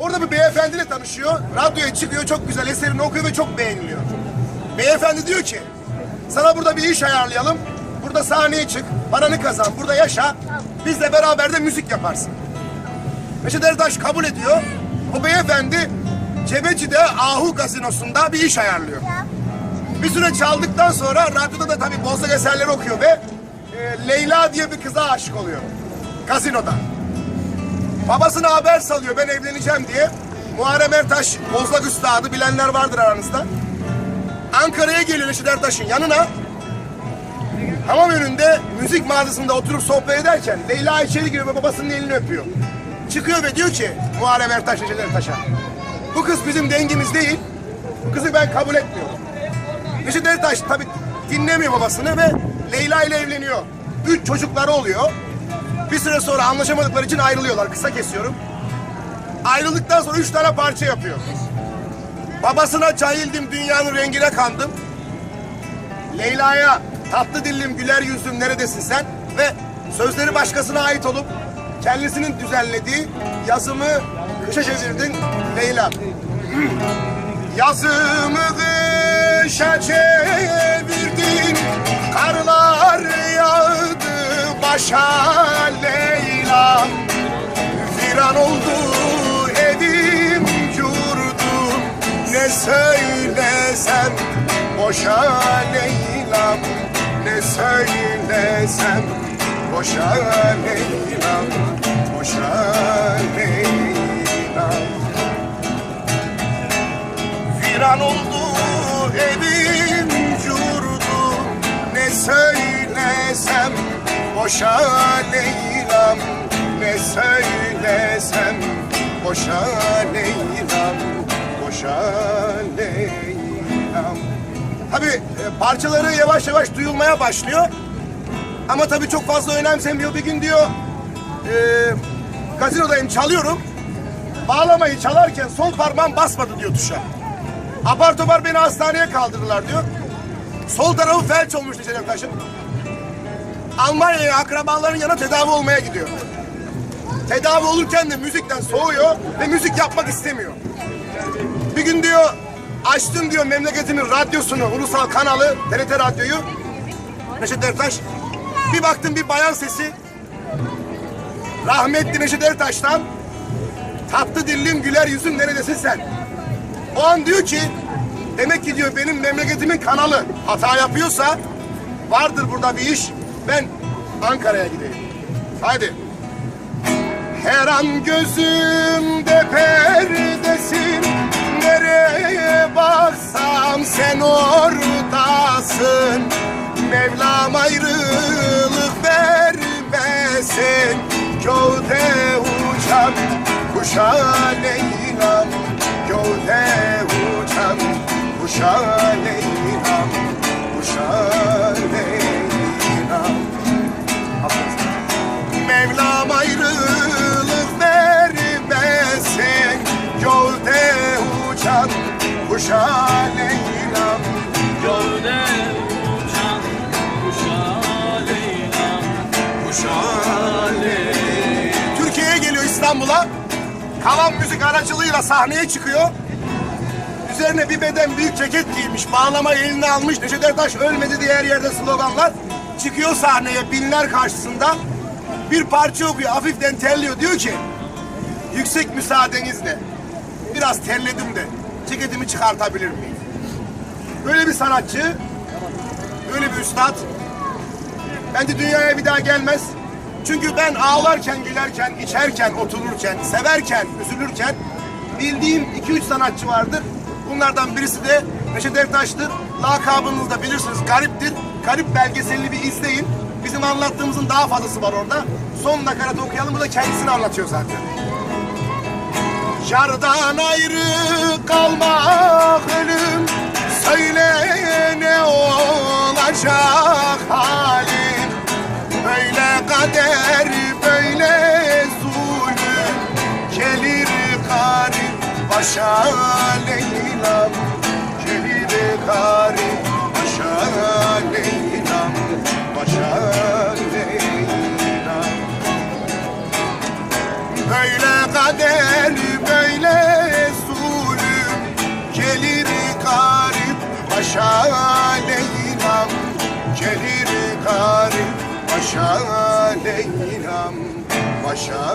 Orada bir beyefendiyle tanışıyor. Radyoya çıkıyor çok güzel eserini okuyor ve çok beğeniliyor. Beyefendi diyor ki sana burada bir iş ayarlayalım. Burada sahneye çık, paranı kazan, burada yaşa. Bizle beraber de müzik yaparsın. Neşet Ertaş kabul ediyor. O beyefendi Cebeci'de Ahu Gazinosu'nda bir iş ayarlıyor. Bir süre çaldıktan sonra radyoda da tabii bozlak eserleri okuyor ve e, Leyla diye bir kıza aşık oluyor. Gazinoda. Babasına haber salıyor ben evleneceğim diye. Muharrem Ertaş bozlak üstadı bilenler vardır aranızda. Ankara'ya geliyor Neşet Ertaş'ın yanına. Hamam önünde müzik mağazasında oturup sohbet ederken Leyla içeri giriyor ve babasının elini öpüyor. Çıkıyor ve diyor ki Muharrem Ertaş Neşet Ertaş'a. Bu kız bizim dengimiz değil. Bu kızı ben kabul etmiyorum. Neşet Ertaş tabi dinlemiyor babasını ve Leyla ile evleniyor. Üç çocukları oluyor. Bir süre sonra anlaşamadıkları için ayrılıyorlar. Kısa kesiyorum. Ayrıldıktan sonra üç tane parça yapıyor. Babasına cahildim, dünyanın rengine kandım. Leyla'ya tatlı dillim, güler yüzlüm neredesin sen? Ve sözleri başkasına ait olup kendisinin düzenlediği yazımı kışa çevirdin Leyla. Yazımı kışa çevirdin başa Leyla. Viran oldu evim yurdum Ne söylesem boşa Leyla'm Ne söylesem boşa Leyla'm Boşa Leyla'm Viran oldu evim boşa Leyla'm Ne söylesem boşa Leyla'm Boşa Leyla'm Tabii e, parçaları yavaş yavaş duyulmaya başlıyor. Ama tabii çok fazla önemsemiyor. Bir gün diyor e, gazinodayım çalıyorum. Bağlamayı çalarken sol parmağım basmadı diyor tuşa. Apar topar beni hastaneye kaldırdılar diyor. Sol tarafı felç olmuş Neşet Ertaş'ın. Almanya'ya akrabaların yanına tedavi olmaya gidiyor. Tedavi olurken de müzikten soğuyor ve müzik yapmak istemiyor. Bir gün diyor açtım diyor memleketimin radyosunu, ulusal kanalı, TRT radyoyu. Neşet Ertaş. Bir baktım bir bayan sesi. Rahmetli Neşet Ertaş'tan tatlı dillim güler yüzüm neredesin sen? O an diyor ki demek ki diyor benim memleketimin kanalı hata yapıyorsa vardır burada bir iş. Ben Ankara'ya gideyim. Haydi. Her an gözümde perdesin Nereye baksam sen oradasın Mevlam ayrılık vermesin Gövde uçan kuşa Leyla'm kuşa Leyla'm Gövde uçan kuşa Leyla'm Kuşa Leyla Türkiye'ye geliyor İstanbul'a. Kalan müzik aracılığıyla sahneye çıkıyor. Üzerine bir beden büyük ceket giymiş Bağlama eline almış. Neşet Ertaş ölmedi diye her yerde sloganlar. Çıkıyor sahneye binler karşısında. Bir parça okuyor hafiften terliyor Diyor ki Yüksek müsaadenizle Biraz terledim de Ceketimi çıkartabilir miyim? Böyle bir sanatçı Böyle bir üstad Bence dünyaya bir daha gelmez. Çünkü ben ağlarken, gülerken, içerken, otururken, severken, üzülürken bildiğim iki üç sanatçı vardır. Bunlardan birisi de Neşet Ertaş'tır. Lakabınızı da bilirsiniz gariptir. Garip belgeselini bir izleyin. Bizim anlattığımızın daha fazlası var orada. Son nakaratı okuyalım. Bu da kendisini anlatıyor zaten. Yardan ayrı kalmak ölüm. Söyle ne olacak halim? Böyle kader böyle zulüm. Gelir garip başa Leyla'm Gelir garip Başa Leyla'm Gelir garip Başa Leyla'm Başa